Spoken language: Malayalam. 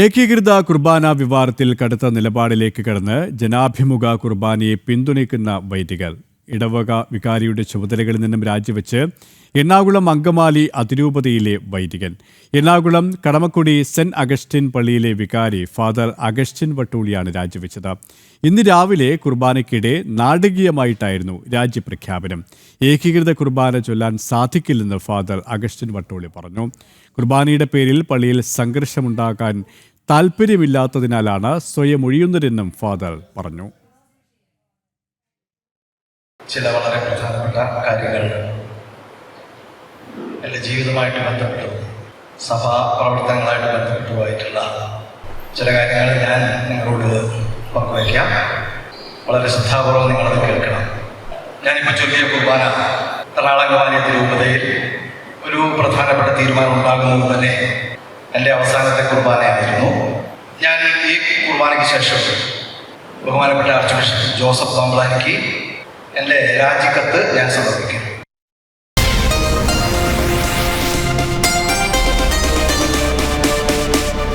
ഏകീകൃത കുർബാന വിവാദത്തിൽ കടുത്ത നിലപാടിലേക്ക് കടന്ന് ജനാഭിമുഖ കുർബാനയെ പിന്തുണയ്ക്കുന്ന വൈദികർ. ഇടവക വികാരിയുടെ ചുമതലകളിൽ നിന്നും രാജിവെച്ച് എറണാകുളം അങ്കമാലി അതിരൂപതയിലെ വൈദികൻ. എറണാകുളം കടമക്കുടി സെന്റ് അഗസ്റ്റിൻ പള്ളിയിലെ വികാരി ഫാദർ അഗസ്റ്റിൻ വട്ടൂളിയാണ് രാജിവെച്ചത്. ഇന്ന് രാവിലെ കുർബാനയ്ക്കിടെ നാടകീയമായിട്ടായിരുന്നു രാജ്യപ്രഖ്യാപനം. ഏകീകൃത കുർബാന ചൊല്ലാൻ സാധിക്കില്ലെന്ന് ഫാദർ അഗസ്റ്റിൻ വട്ടൂളി പറഞ്ഞു. കുർബാനയുടെ പേരിൽ പള്ളിയിൽ സംഘർഷമുണ്ടാക്കാൻ താല്പര്യമില്ലാത്തതിനാലാണ് സ്വയം ഒഴിയുന്നതെന്നും ഫാദർ പറഞ്ഞു. ചില വളരെ പ്രധാനപ്പെട്ട കാര്യങ്ങൾ എന്റെ ജീവിതമായിട്ട് ബന്ധപ്പെട്ടു സഭാ പ്രവർത്തനങ്ങളായിട്ട് ബന്ധപ്പെട്ടുമായിട്ടുള്ള ചില കാര്യങ്ങൾ ഞാൻ നിങ്ങളോട് പങ്കുവയ്ക്കാം. വളരെ ശ്രദ്ധാപൂർവം നിങ്ങളത് കേൾക്കണം. ഞാനിപ്പോൾ ചൊല്ലിയ കുർബാന എറണാകുളമാനിയ രൂപതയിൽ ഒരു പ്രധാനപ്പെട്ട തീരുമാനം ഉണ്ടാകുന്നത് തന്നെ എന്റെ അവസാനത്തെ കുർബാനയായിരുന്നു. ഞാൻ ഈ കുർബാനയ്ക്ക് ശേഷം ബഹുമാനപ്പെട്ട ആർച്ച് ബിഷപ്പ് ജോസഫ് പാമ്പളാനിക്ക് എന്റെ രാജിക്കത്ത് ഞാൻ സമർപ്പിക്കും